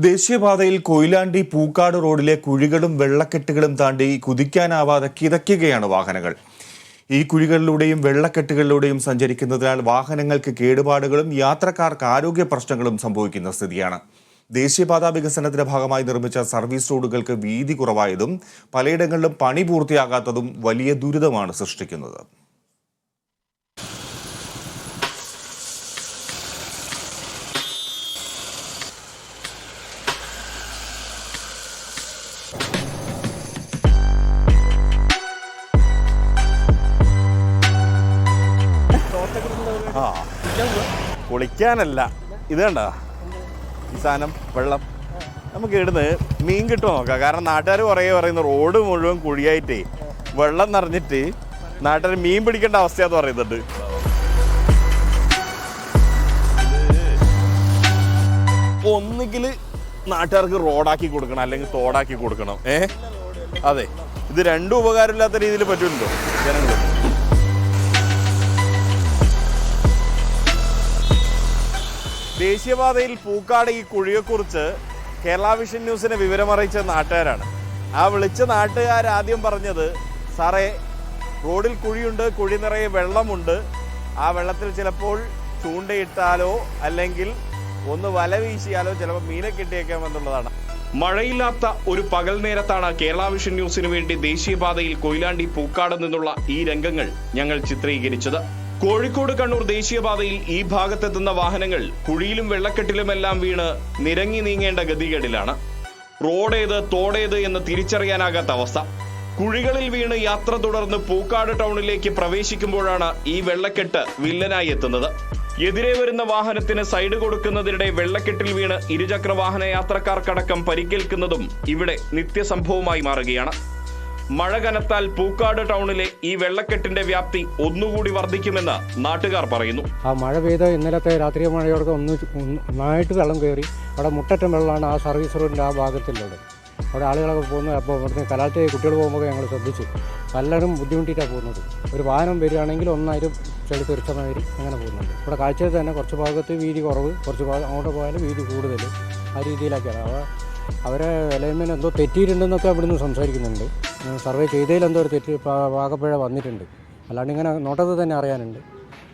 ദേശീയപാതയിൽ കൊയിലാണ്ടി പൂക്കാട് റോഡിലെ കുഴികളും വെള്ളക്കെട്ടുകളും താണ്ടി കുതിക്കാനാവാതെ കിതയ്ക്കുകയാണ് വാഹനങ്ങൾ. ഈ കുഴികളിലൂടെയും വെള്ളക്കെട്ടുകളിലൂടെയും സഞ്ചരിക്കുന്നതിനാൽ വാഹനങ്ങൾക്ക് കേടുപാടുകളും യാത്രക്കാർക്ക് ആരോഗ്യ പ്രശ്നങ്ങളും സംഭവിക്കുന്ന സ്ഥിതിയാണ്. ദേശീയപാതാ വികസനത്തിന്റെ ഭാഗമായി നിർമ്മിച്ച സർവീസ് റോഡുകൾക്ക് വീതി കുറവായതും പലയിടങ്ങളിലും പണി പൂർത്തിയാകാത്തതും വലിയ ദുരിതമാണ് സൃഷ്ടിക്കുന്നത്. കുളിക്കാനല്ല. ഇത് കണ്ട? ഈ സാധനം വെള്ളം. നമുക്ക് ഇവിടുന്ന് മീൻ കിട്ടുമോ നോക്കാം. കാരണം നാട്ടുകാർ കുറേ പറയുന്നു റോഡ് മുഴുവൻ കുഴിയായിട്ടേ. വെള്ളം നിറഞ്ഞിട്ട് നാട്ടുകാർ മീൻ പിടിക്കേണ്ട അവസ്ഥയാന്ന് പറയുന്നുണ്ട്. ഒന്നുകിൽ നാട്ടുകാർക്ക് റോഡാക്കി കൊടുക്കണം അല്ലെങ്കിൽ തോടാക്കി കൊടുക്കണം. ഏ? അതെ. ഇത് രണ്ടും ഉപകാരമില്ലാത്ത രീതിയിൽ പറ്റുമല്ലോ ജനങ്ങൾ ദേശീയപാതയിൽ പൂക്കാട് ഈ കുഴിയെക്കുറിച്ച് കേരള വിഷൻ ന്യൂസിന് വിവരമറിയിച്ച നാട്ടുകാരാണ്. ആ വിളിച്ച നാട്ടുകാർ ആദ്യം പറഞ്ഞത് സാറേ റോഡിൽ കുഴിയുണ്ട് കുഴി നിറയെ വെള്ളമുണ്ട്. ആ വെള്ളത്തിൽ ചിലപ്പോൾ ചൂണ്ടയിട്ടാലോ അല്ലെങ്കിൽ ഒന്ന് വല വീശിയാലോ ചിലപ്പോൾ മീനെ കിട്ടിയേക്കാം എന്നുള്ളതാണ്. മഴയില്ലാത്ത ഒരു പകൽ നേരത്താണ് കേരള വിഷൻ ന്യൂസിനു വേണ്ടി ദേശീയപാതയിൽ കൊയിലാണ്ടി പൂക്കാട് നിന്നുള്ള ഈ രംഗങ്ങൾ ഞങ്ങൾ ചിത്രീകരിച്ചത്. കോഴിക്കോട് കണ്ണൂർ ദേശീയപാതയിൽ ഈ ഭാഗത്തെത്തുന്ന വാഹനങ്ങൾ കുഴിയിലും വെള്ളക്കെട്ടിലുമെല്ലാം വീണ് നിരങ്ങി നീങ്ങേണ്ട ഗതികേടിലാണ്. റോഡേത് തോടേത് എന്ന് തിരിച്ചറിയാനാകാത്ത അവസ്ഥ. കുഴികളിൽ വീണ് യാത്ര തുടർന്ന് പൂക്കാട് ടൗണിലേക്ക് പ്രവേശിക്കുമ്പോഴാണ് ഈ വെള്ളക്കെട്ട് വില്ലനായി എത്തുന്നത്. എതിരെ വരുന്ന വാഹനത്തിന് സൈഡ് കൊടുക്കുന്നതിനിടെ വെള്ളക്കെട്ടിൽ വീണ് ഇരുചക്ര വാഹന യാത്രക്കാർക്കടക്കം പരിക്കേൽക്കുന്നതും ഇവിടെ നിത്യസംഭവമായി മാറുകയാണ്. മഴ കനത്താൽ പൂക്കാട് ടൗണിലെ ഈ വെള്ളക്കെട്ടിന്റെ വ്യാപ്തി ഒന്നുകൂടി വർദ്ധിക്കുമെന്ന് നാട്ടുകാർ പറയുന്നു. ആ മഴ പെയ്ത ഇന്നലത്തെ രാത്രി മഴയോടൊക്കെ ഒന്ന് നന്നായിട്ട് വെള്ളം കയറി. അവിടെ മുട്ടറ്റം വെള്ളമാണ് ആ സർവീസ് റോഡിന്റെ ആ ഭാഗത്തുള്ളത് അവിടെ ആളുകളൊക്കെ പോകുന്നത് അപ്പോൾ ഇവിടുന്ന് കലാലത്തെ കുട്ടികൾ പോകുമ്പോൾ ഞങ്ങൾ ശ്രദ്ധിച്ചു. പലരും ബുദ്ധിമുട്ടിയിട്ടാണ് പോകുന്നത്. ഒരു വാഹനം വരികയാണെങ്കിൽ ഒന്നായിരം ചെളി തെറിച്ച മാതിരി അങ്ങനെ പോകുന്നുണ്ട്. ഇവിടെ കാഴ്ചയിൽ തന്നെ കുറച്ച് ഭാഗത്ത് വീതി കുറവ് കുറച്ച് ഭാഗം അങ്ങോട്ട് പോയാലും വീതി കൂടുതൽ ആ രീതിയിലൊക്കെയാണ്. അവ അവരെ നിന്ന് എന്തോ തെറ്റിയിട്ടുണ്ടെന്നൊക്കെ ഇവിടുന്ന് സംസാരിക്കുന്നുണ്ട്. സർവേ ചെയ്തതിൽ എന്തോ ഒരു തെറ്റ് പാകപ്പിഴ വന്നിട്ടുണ്ട്. അല്ലാണ്ട് ഇങ്ങനെ നോട്ടത്തിൽ തന്നെ അറിയാനുണ്ട്.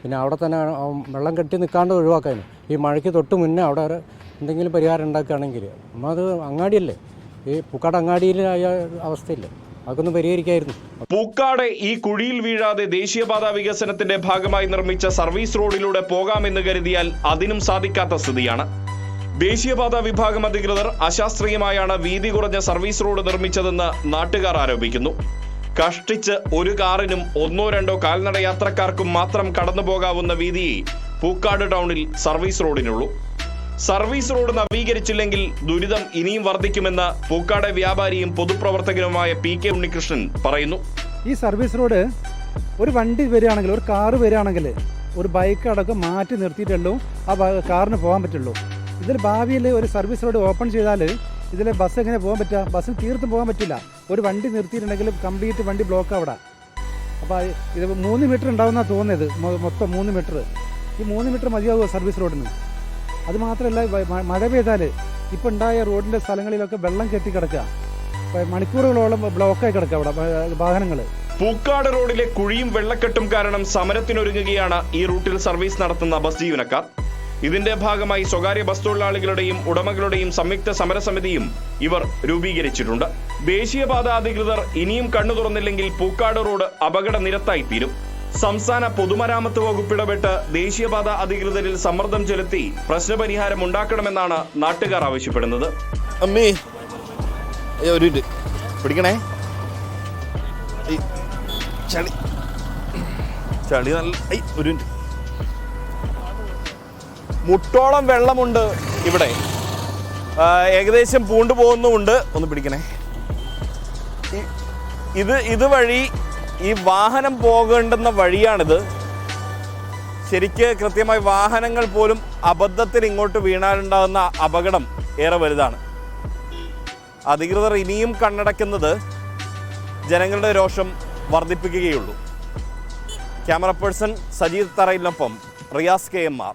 പിന്നെ അവിടെ തന്നെ വെള്ളം കെട്ടി നിൽക്കാണ്ട് ഒഴിവാക്കാൻ. ഈ മഴയ്ക്ക് തൊട്ട് മുന്നേ അവിടെ എന്തെങ്കിലും പരിഹാരം ഉണ്ടാക്കുകയാണെങ്കിൽ നമ്മൾ അത് അങ്ങാടിയല്ലേ? ഈ പൂക്കാട് അങ്ങാടിയിലായ അവസ്ഥയില്ലേ? പരിഹരിക്കായിരുന്നു. പൂക്കാട് ഈ കുഴിയിൽ വീഴാതെ ദേശീയപാത വികസനത്തിന്റെ ഭാഗമായി നിർമ്മിച്ച സർവീസ് റോഡിലൂടെ പോകാമെന്ന് കരുതിയാൽ അതിനും സാധിക്കാത്ത സ്ഥിതിയാണ്. ദേശീയപാത വിഭാഗം അധികൃതർ അശാസ്ത്രീയമായാണ് വീതി കുറഞ്ഞ സർവീസ് റോഡ് നിർമ്മിച്ചതെന്ന് നാട്ടുകാർ ആരോപിക്കുന്നു. കഷ്ടിച്ച് ഒരു കാറിനും ഒന്നോ രണ്ടോ കാൽനട യാത്രക്കാർക്കും മാത്രം കടന്നു പോകാവുന്ന വീതിയെ പൂക്കാട് ടൗണിൽ സർവീസ് റോഡിനുള്ളൂ. സർവീസ് റോഡ് നവീകരിച്ചില്ലെങ്കിൽ ദുരിതം ഇനിയും വർദ്ധിക്കുമെന്ന് പൂക്കാട് വ്യാപാരിയും പൊതുപ്രവർത്തകനുമായ പി കെ ഉണ്ണികൃഷ്ണൻ പറയുന്നു. ഈ സർവീസ് റോഡ് ഒരു വണ്ടി വരികയാണെങ്കിൽ ഒരു കാറ് വരികയാണെങ്കിൽ ഒരു ബൈക്ക് അടക്കം മാറ്റി നിർത്തിയിട്ടുള്ളൂ ആ കാറിന് പോകാൻ പറ്റുള്ളൂ. ഇതിൽ ഭാവിയിൽ ഒരു സർവീസ് റോഡ് ഓപ്പൺ ചെയ്താൽ ഇതിൽ ബസ് എങ്ങനെ പോകാൻ പറ്റുക ബസ്സിൽ തീർത്തും പോകാൻ പറ്റില്ല. ഒരു വണ്ടി നിർത്തിയിട്ടുണ്ടെങ്കിൽ കംപ്ലീറ്റ് വണ്ടി ബ്ലോക്ക് അവിടെ അപ്പോൾ ഇത് മൂന്ന് മീറ്റർ ഉണ്ടാവുന്ന തോന്നുന്നത്. മൊ- മൊത്തം മൂന്ന് മീറ്റർ ഈ മൂന്ന് മീറ്റർ മതിയാവുമോ സർവീസ് റോഡിന് അത് മാത്രമല്ല മഴ പെയ്താൽ ഇപ്പോൾ ഉണ്ടായ റോഡിന്റെ സ്ഥലങ്ങളിലൊക്കെ വെള്ളം കെട്ടി കിടക്കുക മണിക്കൂറുകളോളം ബ്ലോക്കായി കിടക്കുക അവിടെ വാഹനങ്ങൾ പൂക്കാട് റോഡിലെ കുഴിയും വെള്ളക്കെട്ടും കാരണം സമരത്തിനൊരുങ്ങുകയാണ് ഈ റൂട്ടിൽ സർവീസ് നടത്തുന്ന ബസ് ജീവനക്കാർ. ഇതിന്റെ ഭാഗമായി സ്വകാര്യ ബസ് തൊഴിലാളികളുടെയും ഉടമകളുടെയും സംയുക്ത സമരസമിതിയും ഇവർ രൂപീകരിച്ചിട്ടുണ്ട്. ദേശീയപാത അധികൃതർ ഇനിയും കണ്ണു തുറന്നില്ലെങ്കിൽ പൂക്കാട് റോഡ് അപകട നിരത്തായി തീരും. സംസ്ഥാന പൊതുമരാമത്ത് വകുപ്പ് ഇടപെട്ട് ദേശീയപാത അധികൃതരിൽ സമ്മർദ്ദം ചെലുത്തി പ്രശ്നപരിഹാരം ഉണ്ടാക്കണമെന്നാണ് നാട്ടുകാർ ആവശ്യപ്പെടുന്നത്. പിടിക്കണേ. ചളി. ചളി നല്ല ഒരു മിനിറ്റ്. മുട്ടോളം വെള്ളമുണ്ട് ഇവിടെ. ഏകദേശം പൂണ്ടു പോകുന്നുമുണ്ട്. ഒന്ന് പിടിക്കണേ. ഇത് ഇതുവഴി ഈ വാഹനം പോകേണ്ടുന്ന വഴിയാണിത്. ശരിക്ക് കൃത്യമായി വാഹനങ്ങൾ പോലും അബദ്ധത്തിൽ ഇങ്ങോട്ട് വീണാലുണ്ടാകുന്ന അപകടം ഏറെ വലുതാണ്. അധികൃതർ ഇനിയും കണ്ണടയ്ക്കുന്നത് ജനങ്ങളുടെ രോഷം വർദ്ധിപ്പിക്കുകയുള്ളൂ. Camera person Sajeed തറയിലിനൊപ്പം Riyas K M R.